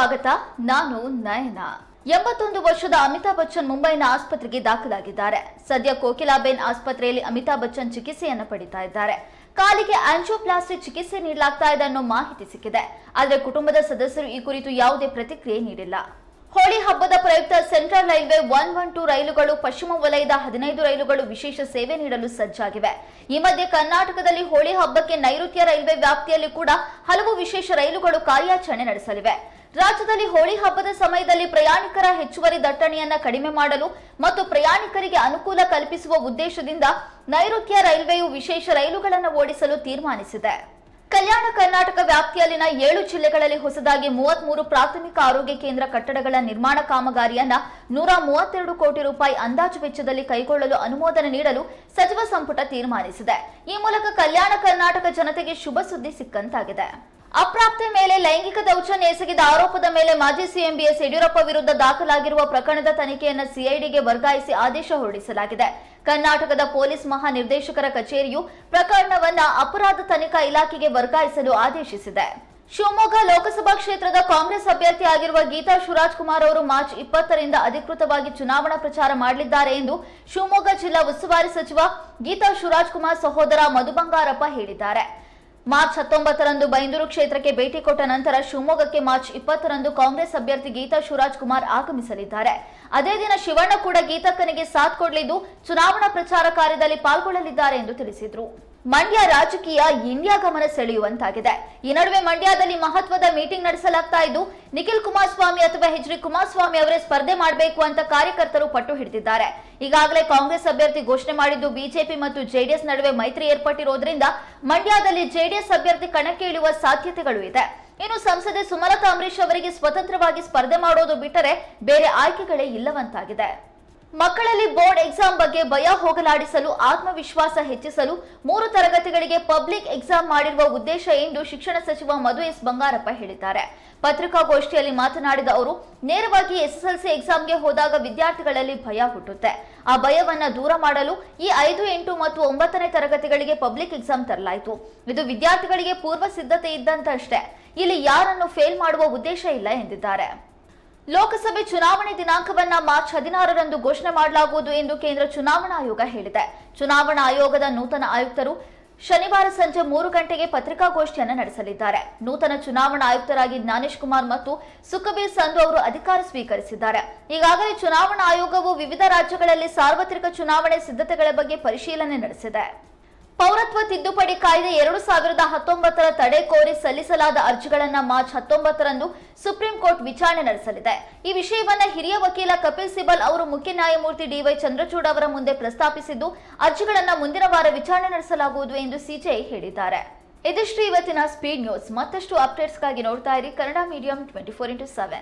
ಸ್ವಾಗತ, ನಾನು ನಯನ. ಎಂಬತ್ತೊಂದು ವರ್ಷದ ಅಮಿತಾಬ್ ಬಚ್ಚನ್ ಮುಂಬೈನ ಆಸ್ಪತ್ರೆಗೆ ದಾಖಲಾಗಿದ್ದಾರೆ. ಸದ್ಯ ಕೋಕಿಲಾಬೇನ್ ಆಸ್ಪತ್ರೆಯಲ್ಲಿ ಅಮಿತಾಬ್ ಬಚ್ಚನ್ ಚಿಕಿತ್ಸೆಯನ್ನು ಪಡಿತಾ ಇದ್ದಾರೆ. ಕಾಲಿಗೆ ಆಂಜಿಯೋಪ್ಲಾಸ್ಟಿ ಚಿಕಿತ್ಸೆ ನೀಡಲಾಗ್ತಾ ಇದೆ ಅನ್ನೋ ಮಾಹಿತಿ ಸಿಕ್ಕಿದೆ. ಆದರೆ ಕುಟುಂಬದ ಸದಸ್ಯರು ಈ ಕುರಿತು ಯಾವುದೇ ಪ್ರತಿಕ್ರಿಯೆ ನೀಡಿಲ್ಲ. ಹೋಳಿ ಹಬ್ಬದ ಪ್ರಯುಕ್ತ central railway one one two ರೈಲುಗಳು, ಪಶ್ಚಿಮ ವಲಯದ ಹದಿನೈದು ರೈಲುಗಳು ವಿಶೇಷ ಸೇವೆ ನೀಡಲು ಸಜ್ಜಾಗಿವೆ. ಈ ಮಧ್ಯೆ ಕರ್ನಾಟಕದಲ್ಲಿ ಹೋಳಿ ಹಬ್ಬಕ್ಕೆ ನೈಋತ್ಯ ರೈಲ್ವೆ ವ್ಯಾಪ್ತಿಯಲ್ಲಿ ಕೂಡ ಹಲವು ವಿಶೇಷ ರೈಲುಗಳು ಕಾರ್ಯಾಚರಣೆ ನಡೆಸಲಿವೆ. ರಾಜ್ಯದಲ್ಲಿ ಹೋಳಿ ಹಬ್ಬದ ಸಮಯದಲ್ಲಿ ಪ್ರಯಾಣಿಕರ ಹೆಚ್ಚುವರಿ ದಟ್ಟಣೆಯನ್ನ ಕಡಿಮೆ ಮಾಡಲು ಮತ್ತು ಪ್ರಯಾಣಿಕರಿಗೆ ಅನುಕೂಲ ಕಲ್ಪಿಸುವ ಉದ್ದೇಶದಿಂದ ನೈಋತ್ಯ ರೈಲ್ವೆಯು ವಿಶೇಷ ರೈಲುಗಳನ್ನು ಓಡಿಸಲು ತೀರ್ಮಾನಿಸಿದೆ. ಕಲ್ಯಾಣ ಕರ್ನಾಟಕ ವ್ಯಾಪ್ತಿಯಲ್ಲಿನ ಏಳು ಜಿಲ್ಲೆಗಳಲ್ಲಿ ಹೊಸದಾಗಿ ಮೂವತ್ಮೂರು ಪ್ರಾಥಮಿಕ ಆರೋಗ್ಯ ಕೇಂದ್ರ ಕಟ್ಟಡಗಳ ನಿರ್ಮಾಣ ಕಾಮಗಾರಿಯನ್ನ ನೂರ ಮೂವತ್ತೆರಡು ಕೋಟಿ ರೂಪಾಯಿ ಅಂದಾಜು ವೆಚ್ಚದಲ್ಲಿ ಕೈಗೊಳ್ಳಲು ಅನುಮೋದನೆ ನೀಡಲು ಸಚಿವ ಸಂಪುಟ ತೀರ್ಮಾನಿಸಿದೆ. ಈ ಮೂಲಕ ಕಲ್ಯಾಣ ಕರ್ನಾಟಕ ಜನತೆಗೆ ಶುಭ ಸುದ್ದಿ ಸಿಕ್ಕಂತಾಗಿದೆ. ಅಪ್ರಾಪ್ತೆ ಮೇಲೆ ಲೈಂಗಿಕ ದೌರ್ಜನ್ಯ ಎಸಗಿದ ಆರೋಪದ ಮೇಲೆ ಮಾಜಿ ಸಿಎಂ ಬಿಎಸ್ ಯಡಿಯೂರಪ್ಪ ವಿರುದ್ಧ ದಾಖಲಾಗಿರುವ ಪ್ರಕರಣದ ತನಿಖೆಯನ್ನು ಸಿಐಡಿಗೆ ವರ್ಗಾಯಿಸಿ ಆದೇಶ ಹೊರಡಿಸಲಾಗಿದೆ. ಕರ್ನಾಟಕದ ಪೊಲೀಸ್ ಮಹಾನಿರ್ದೇಶಕರ ಕಚೇರಿಯು ಪ್ರಕರಣವನ್ನು ಅಪರಾಧ ತನಿಖಾ ಇಲಾಖೆಗೆ ವರ್ಗಾಯಿಸಲು ಆದೇಶಿಸಿದೆ. ಶಿವಮೊಗ್ಗ ಲೋಕಸಭಾ ಕ್ಷೇತ್ರದ ಕಾಂಗ್ರೆಸ್ ಅಭ್ಯರ್ಥಿ ಆಗಿರುವ ಗೀತಾ ಶಿವರಾಜ್ ಕುಮಾರ್ ಅವರು ಮಾರ್ಚ್ ಇಪ್ಪತ್ತರಿಂದ ಅಧಿಕೃತವಾಗಿ ಚುನಾವಣಾ ಪ್ರಚಾರ ಮಾಡಲಿದ್ದಾರೆ ಎಂದು ಶಿವಮೊಗ್ಗ ಜಿಲ್ಲಾ ಉಸ್ತುವಾರಿ ಸಚಿವ ಗೀತಾ ಶಿವರಾಜ್ ಕುಮಾರ್ ಸಹೋದರ ಮಧು ಬಂಗಾರಪ್ಪ ಹೇಳಿದ್ದಾರೆ. ಮಾರ್ಚ್ ಹತ್ತೊಂಬತ್ತರಂದು ಬೈಂದೂರು ಕ್ಷೇತ್ರಕ್ಕೆ ಭೇಟಿ ಕೊಟ್ಟ ನಂತರ ಶಿವಮೊಗ್ಗಕ್ಕೆ ಮಾರ್ಚ್ ಇಪ್ಪತ್ತರಂದು ಕಾಂಗ್ರೆಸ್ ಅಭ್ಯರ್ಥಿ ಗೀತಾ ಶಿವರಾಜ್ ಕುಮಾರ್ ಆಗಮಿಸಲಿದ್ದಾರೆ. ಅದೇ ದಿನ ಶಿವಣ್ಣ ಕೂಡ ಗೀತಕ್ಕನಿಗೆ ಸಾಥ್ ಕೊಡಲಿದ್ದು ಚುನಾವಣಾ ಪ್ರಚಾರ ಕಾರ್ಯದಲ್ಲಿ ಪಾಲ್ಗೊಳ್ಳಲಿದ್ದಾರೆ ಎಂದು ತಿಳಿಸಿದ್ರು. ಮಂಡ್ಯ ರಾಜಕೀಯ ಇಂಡಿಯಾ ಗಮನ ಸೆಳೆಯುವಂತಾಗಿದೆ. ಈ ನಡುವೆ ಮಂಡ್ಯದಲ್ಲಿ ಮಹತ್ವದ ಮೀಟಿಂಗ್ ನಡೆಸಲಾಗ್ತಾ ಇದ್ದು, ನಿಖಿಲ್ ಕುಮಾರಸ್ವಾಮಿ ಅಥವಾ ಎಚ್ ಡಿ ಕುಮಾರಸ್ವಾಮಿ ಅವರೇ ಸ್ಪರ್ಧೆ ಮಾಡಬೇಕು ಅಂತ ಕಾರ್ಯಕರ್ತರು ಪಟ್ಟು ಹಿಡಿದಿದ್ದಾರೆ. ಈಗಾಗಲೇ ಕಾಂಗ್ರೆಸ್ ಅಭ್ಯರ್ಥಿ ಘೋಷಣೆ ಮಾಡಿದ್ದು ಬಿಜೆಪಿ ಮತ್ತು ಜೆಡಿಎಸ್ ನಡುವೆ ಮೈತ್ರಿ ಏರ್ಪಟ್ಟಿರೋದ್ರಿಂದ ಮಂಡ್ಯದಲ್ಲಿ ಜೆಡಿಎಸ್ ಅಭ್ಯರ್ಥಿ ಕಣಕ್ಕೆ ಇಳಿಯುವ ಸಾಧ್ಯತೆಗಳು ಇದೆ. ಇನ್ನು ಸಂಸದೆ ಸುಮಲತಾ ಅಂಬರೀಶ್ ಅವರಿಗೆ ಸ್ವತಂತ್ರವಾಗಿ ಸ್ಪರ್ಧೆ ಮಾಡೋದು ಬಿಟ್ಟರೆ ಬೇರೆ ಆಯ್ಕೆಗಳೇ ಇಲ್ಲವಂತಾಗಿದೆ. ಮಕ್ಕಳಲ್ಲಿ ಬೋರ್ಡ್ ಎಕ್ಸಾಮ್ ಬಗ್ಗೆ ಭಯ ಹೋಗಲಾಡಿಸಲು, ಆತ್ಮವಿಶ್ವಾಸ ಹೆಚ್ಚಿಸಲು ಮೂರು ತರಗತಿಗಳಿಗೆ ಪಬ್ಲಿಕ್ ಎಕ್ಸಾಮ್ ಮಾಡಿರುವ ಉದ್ದೇಶ ಎಂದು ಶಿಕ್ಷಣ ಸಚಿವ ಮಧು ಎಸ್ ಬಂಗಾರಪ್ಪ ಹೇಳಿದ್ದಾರೆ. ಪತ್ರಿಕಾಗೋಷ್ಠಿಯಲ್ಲಿ ಮಾತನಾಡಿದ ಅವರು, ನೇರವಾಗಿ ಎಸ್ಎಸ್ಎಲ್ಸಿ ಎಕ್ಸಾಮ್ಗೆ ಹೋದಾಗ ವಿದ್ಯಾರ್ಥಿಗಳಲ್ಲಿ ಭಯ ಹುಟ್ಟುತ್ತೆ. ಆ ಭಯವನ್ನ ದೂರ ಮಾಡಲು ಈ ಐದು, ಎಂಟು ಮತ್ತು ಒಂಬತ್ತನೇ ತರಗತಿಗಳಿಗೆ ಪಬ್ಲಿಕ್ ಎಕ್ಸಾಮ್ ತರಲಾಯಿತು. ಇದು ವಿದ್ಯಾರ್ಥಿಗಳಿಗೆ ಪೂರ್ವ ಸಿದ್ಧತೆ ಇದ್ದಂತಷ್ಟೇ. ಇಲ್ಲಿ ಯಾರನ್ನು ಫೇಲ್ ಮಾಡುವ ಉದ್ದೇಶ ಇಲ್ಲ ಎಂದಿದ್ದಾರೆ. ಲೋಕಸಭೆ ಚುನಾವಣೆ ದಿನಾಂಕವನ್ನ ಮಾರ್ಚ್ ಹದಿನಾರರಂದು ಘೋಷಣೆ ಮಾಡಲಾಗುವುದು ಎಂದು ಕೇಂದ್ರ ಚುನಾವಣಾ ಆಯೋಗ ಹೇಳಿದೆ. ಚುನಾವಣಾ ಆಯೋಗದ ನೂತನ ಆಯುಕ್ತರು ಶನಿವಾರ ಸಂಜೆ ಮೂರು ಗಂಟೆಗೆ ಪತ್ರಿಕಾಗೋಷ್ಠಿಯನ್ನು ನಡೆಸಲಿದ್ದಾರೆ. ನೂತನ ಚುನಾವಣಾ ಆಯುಕ್ತರಾಗಿ ಜ್ಞಾನೇಶ್ ಕುಮಾರ್ ಮತ್ತು ಸುಖಬೀರ್ ಸಂಧು ಅವರು ಅಧಿಕಾರ ಸ್ವೀಕರಿಸಿದ್ದಾರೆ. ಈಗಾಗಲೇ ಚುನಾವಣಾ ಆಯೋಗವು ವಿವಿಧ ರಾಜ್ಯಗಳಲ್ಲಿ ಸಾರ್ವತ್ರಿಕ ಚುನಾವಣೆ ಸಿದ್ಧತೆಗಳ ಬಗ್ಗೆ ಪರಿಶೀಲನೆ ನಡೆಸಿದೆ. ಪೌರತ್ವ ತಿದ್ದುಪಡಿ ಕಾಯ್ದೆ ಎರಡು ಸಾವಿರದ ಹತ್ತೊಂಬತ್ತರ ತಡೆ ಕೋರಿ ಸಲ್ಲಿಸಲಾದ ಅರ್ಜಿಗಳನ್ನ ಮಾರ್ಚ್ ಹತ್ತೊಂಬತ್ತರಂದು ಸುಪ್ರೀಂ ಕೋರ್ಟ್ ವಿಚಾರಣೆ ನಡೆಸಲಿದೆ. ಈ ವಿಷಯವನ್ನ ಹಿರಿಯ ವಕೀಲ ಕಪಿಲ್ ಸಿಬಲ್ ಅವರು ಮುಖ್ಯ ನ್ಯಾಯಮೂರ್ತಿ ಡಿವೈ ಚಂದ್ರಚೂಡ್ ಅವರ ಮುಂದೆ ಪ್ರಸ್ತಾಪಿಸಿದ್ದು, ಅರ್ಜಿಗಳನ್ನ ಮುಂದಿನ ವಾರ ವಿಚಾರಣೆ ನಡೆಸಲಾಗುವುದು ಎಂದು ಸಿಜೆಐ ಹೇಳಿದ್ದಾರೆ. ಇದಿಷ್ಟು ಇವತ್ತಿನ ಸ್ಪೀಡ್ ನ್ಯೂಸ್. ಮತ್ತಷ್ಟು ಅಪ್ಡೇಟ್ಸ್ಗಾಗಿ ನೋಡ್ತಾ ಇರಿ Kannada medium twenty four into seven.